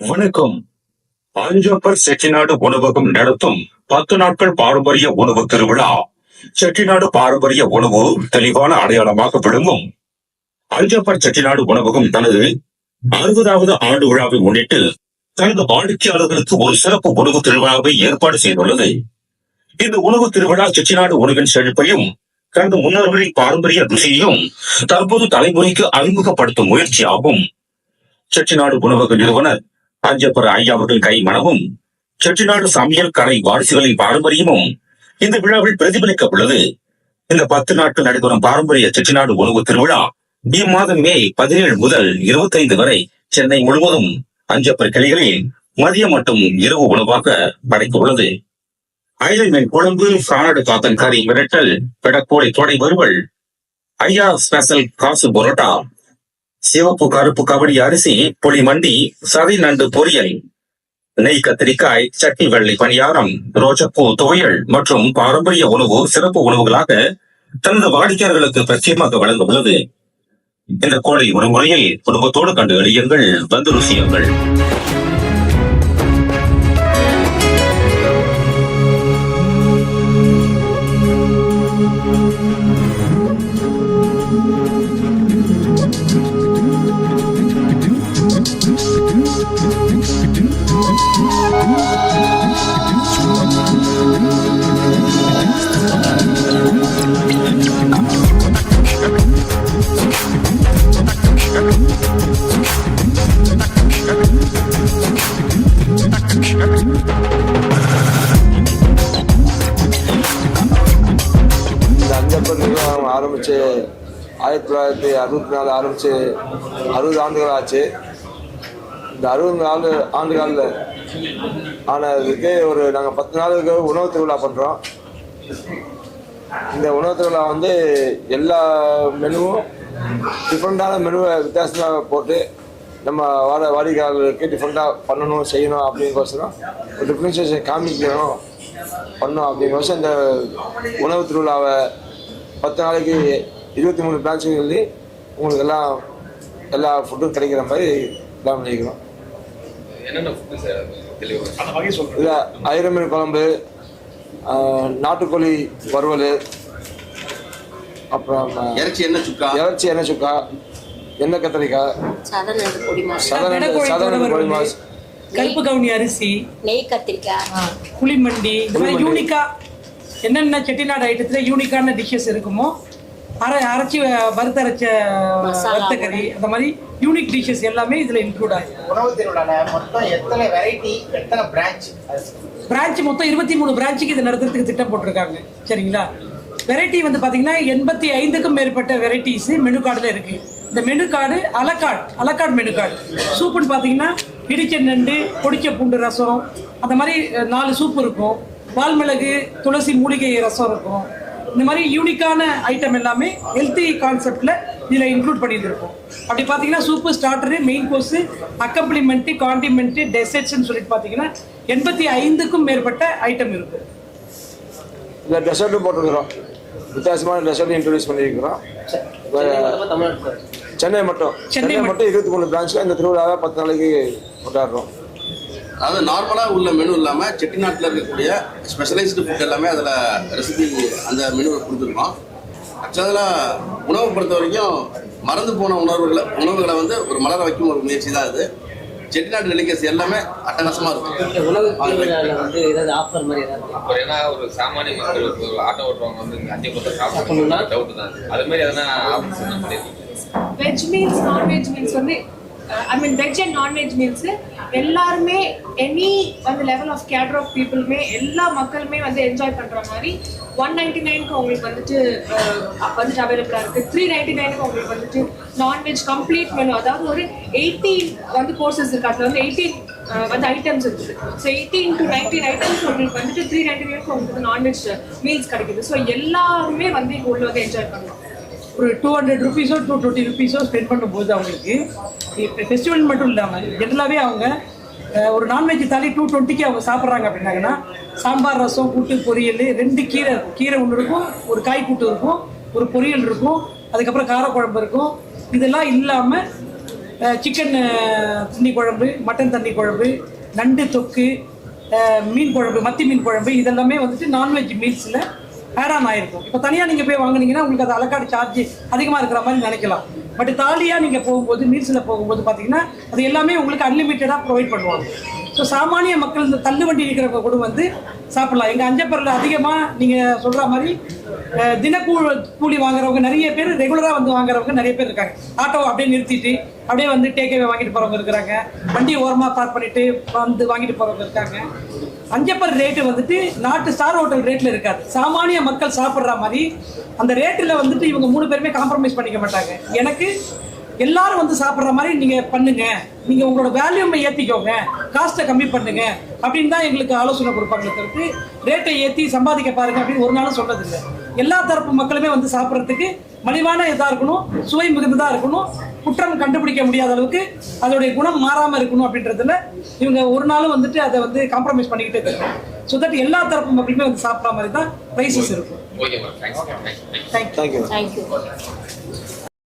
வணக்கம். அஞ்சப்பர் செட்டிநாடு உணவகம் நடத்தும் பத்து நாட்கள் பாரம்பரிய உணவு திருவிழா. செட்டிநாடு பாரம்பரிய உணவு தெளிவான அடையாளமாக விளங்கும். அஞ்சப்பர் செட்டிநாடு உணவகம் தனது அறுபதாவது ஆண்டு விழாவை முன்னிட்டு தனது வாடிக்கையாளர்களுக்கு ஒரு சிறப்பு உணவு திருவிழாவை ஏற்பாடு செய்துள்ளது. இந்த உணவு திருவிழா செட்டிநாடு உணவின் செழிப்பையும் கடந்த முன்னோர்களின் பாரம்பரிய ருசியையும் தற்போது தலைமுறைக்கு அறிமுகப்படுத்தும் முயற்சியாகும். செட்டிநாடு உணவக நிறுவனர் அஞ்சப்பர் ஐயா அவர்கள் கை மனமும் செட்டிநாடு சமையல் கலை வாரிசுகளின் பாரம்பரியமும் இந்த விழாவில் பிரதிபலிக்க உள்ளது இந்த பத்து நாட்கள் நடைபெறும் பாரம்பரிய செட்டிநாடு உணவு திருவிழா இம்மாதம் மே பதினேழு முதல் இருபத்தைந்து வரை சென்னை முழுவதும் அஞ்சப்பர் கிளைகளில் மதியம் மற்றும் இரவு உணவாக படைக்க உள்ளது அயலை மீன் குழம்பு சாணடு காத்தன் கறி மிரட்டல் பெடக்கோழி தொடை வறுவல் ஐயா ஸ்பெஷல் காசு பொரோட்டா சிவப்பு கருப்பு கபடி அரிசி புளி மண்டி சதை நண்டு பொரியல். நெய் கத்திரிக்காய் சட்னி வெள்ளி பணியாரம் ரோஜப்பூ துவையல் மற்றும் பாரம்பரிய உணவு சிறப்பு உணவுகளாக தனது வாடிக்கையாளர்களுக்கு பிரத்யேகமாக வழங்க உள்ளது இந்த கோடை முறையை குடும்பத்தோடு கண்டு எளியுங்கள் வந்து ருசியுங்கள். ஆரம்பித்து ஆயிரத்தி தொள்ளாயிரத்தி அறுபத்தி நாலு ஆரம்பித்து அறுபது ஆண்டுகள் ஆச்சு. இந்த அறுபது நாலு ஆண்டுகளில் ஆனதுக்கு ஒரு நாங்கள் பத்து நாளுக்கு உணவு திருவிழா பண்ணுறோம். இந்த உணவு திருவிழா வந்து எல்லா மெனுவும் டிஃப்ரெண்டான மெனுவை வித்தியாசமாக போட்டு நம்ம வாட வாடிக்கையாளர்களுக்கு டிஃப்ரெண்ட்டாக பண்ணணும் செய்யணும் அப்படிங்கோசரம் ஒரு டிஃப்ரென்ஷியேஷன் காமிக்கணும் பண்ணோம் அப்படிங்கோசம் இந்த உணவு திருவிழாவை பத்து நாளைக்கு இருபத்தி மூணு பிரான்ச்சுகள் உங்களுக்கு எல்லாம் எல்லா ஃபுட்டும் கிடைக்கிற மாதிரி பிளான் பண்ணிக்கிறோம். என்னென்ன ஃபுட்டு சார் தெளிவாக இதில் ஐரமீன் குழம்பு நாட்டுக்கோழி வறுவல் அப்புறம் இறைச்சி என்ன சுக்கா? இறைச்சி எண்ணெய் சுக்கா? எண்ணெய் கத்திரிக்காய்? சதன் சதன கோழி மாஸ். கருப்பு கவுனி அரிசி. நெய் கத்திரிக்காய். புளிமண்டி இந்த மாதிரி புளிமண்டி. யூனிக்கா. என்னென்ன செட்டிநாடு ஐட்டத்தில் யூனிக்கான டிஷ்ஷஸ் இருக்குமோ அரை அரைச்சி வறுத்தரைச்ச மசாலா வறுத்த கறி அந்த மாதிரி யூனிக் டிஷ்ஷஸ் எல்லாமே இதில் இன்க்ளூட் ஆகும் உணவு திருவிழால மொத்தம் எத்தனை வெரைட்டி எத்தனை பிரான்ச் பிரான்ச் மொத்தம் இருபத்தி மூணு பிரான்ச்சுக்கு இது நடத்துறதுக்கு திட்டம் போட்டிருக்காங்க. சரிங்களா? வெரைட்டி வந்து பார்த்தீங்கன்னா எண்பத்தி ஐந்துக்கும் மேற்பட்ட வெரைட்டிஸ் மெனு கார்டில் இருக்கு. இந்த menu card a la carte a la carte menu card சூப்புன்னு பார்த்தீங்கன்னா இடிச்ச நண்டு பொடிச்ச பூண்டு ரசம் அந்த மாதிரி நாலு சூப் இருக்கும். வால்மிளகு துளசி மூலிகை ரசம் இருக்கும். இந்த மாதிரி யூனிக்கான ஐட்டம் எல்லாமே ஹெல்த்தி கான்செப்டில் இதில் இன்க்ளூட் பண்ணியிருந்திருக்கோம். அப்படி பார்த்தீங்கன்னா super starter main course accompaniment condiment டெசர்ட்ஸ்னு சொல்லிட்டு பார்த்தீங்கன்னா எண்பத்தி ஐந்துக்கும் மேற்பட்ட ஐட்டம் இருக்கும். இதில் டெசர்ட்டும் போட்டிருக்கிறோம். வித்தியாசமான டெசர்ட் இன்ட்ரடியூஸ் பண்ணியிருக்கிறோம். சென்னை மட்டும் சென்னை மட்டும். மட்டும். இருபத்தி மூணு பிரான்ச்சில் இந்த திருவிழாவை பத்து நாளைக்கு கொண்டாடுறோம். அதாவது நார்மலாக உள்ள மெனு இல்லாமல் செட்டிநாட்டில் இருக்கக்கூடிய ஸ்பெஷலைஸ்டு ஃபுட் எல்லாமே அதில் ரெசிபி அந்த மெனுவை கொடுத்துருக்கோம். ஆக்சுவலாக உணவை பொறுத்த வரைக்கும் மறந்து போன உணவுகளை உணவுகளை வந்து ஒரு மலர வைக்கும் ஒரு முயற்சி தான் இது செட்டிநாட்டு டெலிகேசி எல்லாமே அட்டகாசமாக இருக்கும். உணவு திருவிழாவில் வந்து ஏதாவது ஆஃபர் மாதிரி ஏதாவது ஏன்னா ஒரு சாமானிய மக்கள் இப்போ ஒரு ஆட்டோ ஓட்டுறவங்க வந்து இங்க அஞ்சு பத்து சாப்பிடணும்னா? டவுட் தான் அது. மாதிரி எதனா பண்ணிருக்கீங்க வெஜ் மீல்ஸ் நான்வெஜ் மீல்ஸ் வந்து I mean veg and non veg meals எல்லாருமே எனி வந்து லெவல் ஆஃப் கேடர் ஆஃப் பீப்புளுமே எல்லா மக்களுமே வந்து என்ஜாய் பண்ணுற மாதிரி ஒன் நைன்டி நைனுக்கு உங்களுக்கு வந்துட்டு வந்துட்டு அவைலபிளாக இருக்குது த்ரீ நைன்டி நைனுக்கு உங்களுக்கு வந்துட்டு நான்வெஜ் கம்ப்ளீட் மெனு அதாவது ஒரு எயிட்டீன் வந்து கோர்சஸ் இருக்கு. அதில் வந்து எயிட்டீன் வந்து ஐட்டம்ஸ் இருக்குது. So eighteen to nineteen items உங்களுக்கு வந்துட்டு த்ரீ நைன்டி நைனுக்கு உங்களுக்கு நான்வெஜ் மீல்ஸ் கிடைக்குது. ஸோ எல்லாருமே வந்து இங்கே உள்ள வந்து என்ஜாய் பண்ணலாம். ஒரு டூ ஹண்ட்ரட் ருபீஸோ டூ டுவெண்ட்டி ருபீஸோ ஸ்பெண்ட் பண்ணும்போது அவங்களுக்கு ஃபெஸ்டிவல் மட்டும் இல்லாமல் ஜென்ரலாகவே அவங்க ஒரு நான்வெஜ் தாலி டூ டுவெண்ட்டிக்கு அவங்க சாப்பிட்றாங்க அப்படின்னாங்கன்னா சாம்பார் ரசம் கூட்டு பொரியல் ரெண்டு கீரை இருக்கும். கீரை ஒன்று இருக்கும் ஒரு காய் கூட்டு இருக்கும் ஒரு பொரியல் இருக்கும் அதுக்கப்புறம் காரக்குழம்பு இருக்கும். இதெல்லாம் இல்லாமல் சிக்கன் தண்ணி குழம்பு மட்டன் தண்ணி குழம்பு நண்டு தொக்கு மீன் குழம்பு மத்தி மீன் குழம்பு இதெல்லாமே வந்துட்டு நான்வெஜ் மீல்ஸில் ஆடான் ஆயிருக்கும். இப்போ தனியாக நீங்கள் போய் வாங்குனீங்கன்னா உங்களுக்கு அது அலக்காடு சார்ஜ் அதிகமாக இருக்கிற மாதிரி நினைக்கலாம். பட் தாலியாக நீங்கள் போகும்போது மீல்ஸில் போகும்போது பார்த்தீங்கன்னா அது எல்லாமே உங்களுக்கு அன்லிமிட்டடாக ப்ரொவைட் பண்ணுவாங்க. ஸோ சாமானிய மக்கள் இந்த தள்ளு வண்டி இருக்கிறவங்க கூட வந்து சாப்பிட்லாம். எங்கள் அஞ்சப்பரில் அதிகமாக நீங்கள் சொல்கிற மாதிரி தினக்கூழ் தினக்கூ கூலி வாங்குறவங்க நிறைய பேர் ரெகுலராக வந்து வாங்குறவங்க நிறைய பேர் இருக்காங்க. ஆட்டோ அப்படியே நிறுத்திட்டு அப்படியே வந்து டேக்அவே வாங்கிட்டு போகிறவங்க இருக்கிறாங்க. வண்டி ஓரமாக பார்க் பண்ணிட்டு வந்து வாங்கிட்டு போகிறவங்க இருக்காங்க. அஞ்சப்பர் ரேட்டு வந்துட்டு நாட்டு ஸ்டார் ஹோட்டல் ரேட்டில் இருக்காது. சாமானிய மக்கள் சாப்பிட்ற மாதிரி அந்த ரேட்டில் வந்துட்டு இவங்க மூணு பேருமே காம்ப்ரமைஸ் பண்ணிக்க மாட்டாங்க. எனக்கு எல்லாரும் வந்து சாப்பிட்ற மாதிரி நீங்கள் பண்ணுங்க. நீங்கள் உங்களோட வேல்யூமை ஏற்றிக்கோங்க காஸ்ட்டை கம்மி பண்ணுங்க. அப்படின்னு தான் எங்களுக்கு ஆலோசனை கொடுப்பாங்க தவிர்த்து ரேட்டை ஏற்றி சம்பாதிக்க பாருங்க அப்படின்னு ஒரு நாளும் சொன்னதில்லை. எல்லா தரப்பு மக்களுமே வந்து சாப்பிட்றதுக்கு மலிவான இதாக இருக்கணும் சுவை மிகுந்ததாக இருக்கணும் குற்றம் கண்டுபிடிக்க முடியாத அளவுக்கு அதோடைய குணம் மாறாமல் இருக்கணும் அப்படின்றதுல இவங்க ஒரு நாளும் வந்துட்டு அதை வந்து காம்ப்ரமைஸ் பண்ணிக்கிட்டே இருக்காங்க. ஸோ தட் எல்லா தரப்பு மக்களுமே வந்து சாப்பிட்ற மாதிரி தான் ப்ரைஸஸ் இருக்கும் தேங்க்யூ தேங்க்யூ